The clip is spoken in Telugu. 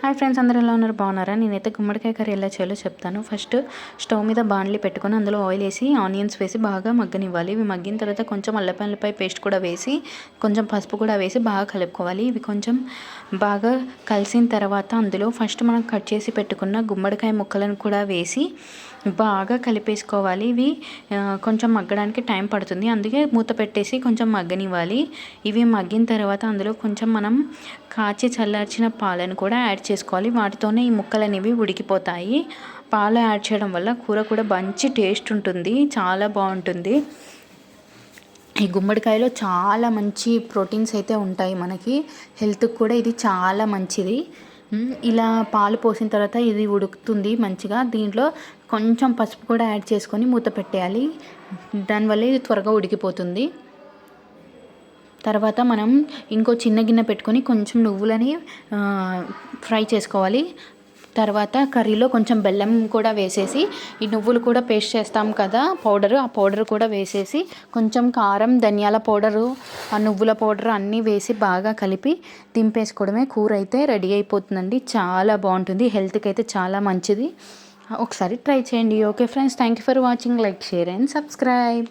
హాయ్ ఫ్రెండ్స్ అందరూ ఎలా ఉన్నారు? బాగున్నారా? నేనైతే గుమ్మడికాయ కర్రీ ఎలా చేయాలో చెప్తాను. ఫస్ట్ స్టవ్ మీద బాండ్లీ పెట్టుకొని అందులో ఆయిల్ వేసి ఆనియన్స్ వేసి బాగా మగ్గనివ్వాలి. ఇవి మగ్గిన తర్వాత కొంచెం అల్లపల్లిపాయ పేస్ట్ కూడా వేసి కొంచెం పసుపు కూడా వేసి బాగా కలుపుకోవాలి. ఇవి కొంచెం బాగా కలిసిన తర్వాత అందులో ఫస్ట్ మనం కట్ చేసి పెట్టుకున్న గుమ్మడికాయ ముక్కలను కూడా వేసి బాగా కలిపేసుకోవాలి. ఇవి కొంచెం మగ్గడానికి టైం పడుతుంది. అందుకే మూత పెట్టేసి కొంచెం మగ్గనివ్వాలి. ఇవి మగ్గిన తర్వాత అందులో కొంచెం మనం కాచి చల్లార్చిన పాలను కూడా యాడ్ చేసుకోవాలి. వాటితోనే ఈ ముక్కలు అనేవి ఉడికిపోతాయి. పాలు యాడ్ చేయడం వల్ల కూర కూడా మంచి టేస్ట్ ఉంటుంది. చాలా బాగుంటుంది. ఈ గుమ్మడికాయలో చాలా మంచి ప్రోటీన్స్ అయితే ఉంటాయి మనకి. హెల్త్కి కూడా ఇది చాలా మంచిది. ఇలా పాలు పోసిన తర్వాత ఇది ఉడుకుతుంది మంచిగా. దీంట్లో కొంచెం పసుపు కూడా యాడ్ చేసుకొని మూత పెట్టేయాలి. దానివల్ల ఇది త్వరగా ఉడికిపోతుంది. తర్వాత మనం ఇంకో చిన్న గిన్నె పెట్టుకొని కొంచెం నువ్వులని ఫ్రై చేసుకోవాలి. తర్వాత కర్రీలో కొంచెం బెల్లం కూడా వేసేసి ఈ నువ్వులు కూడా పేస్ట్ చేస్తాం కదా పౌడరు ఆ పౌడర్ కూడా వేసేసి కొంచెం కారం ధనియాల పౌడరు ఆ నువ్వుల పౌడర్ అన్నీ వేసి బాగా కలిపి దింపేసుకోవడమే. కూర అయితే రెడీ అయిపోతుందండి. చాలా బాగుంటుంది. హెల్త్కి అయితే చాలా మంచిది. ఒకసారి ట్రై చేయండి. Okay friends thank you for watching. Like share and subscribe.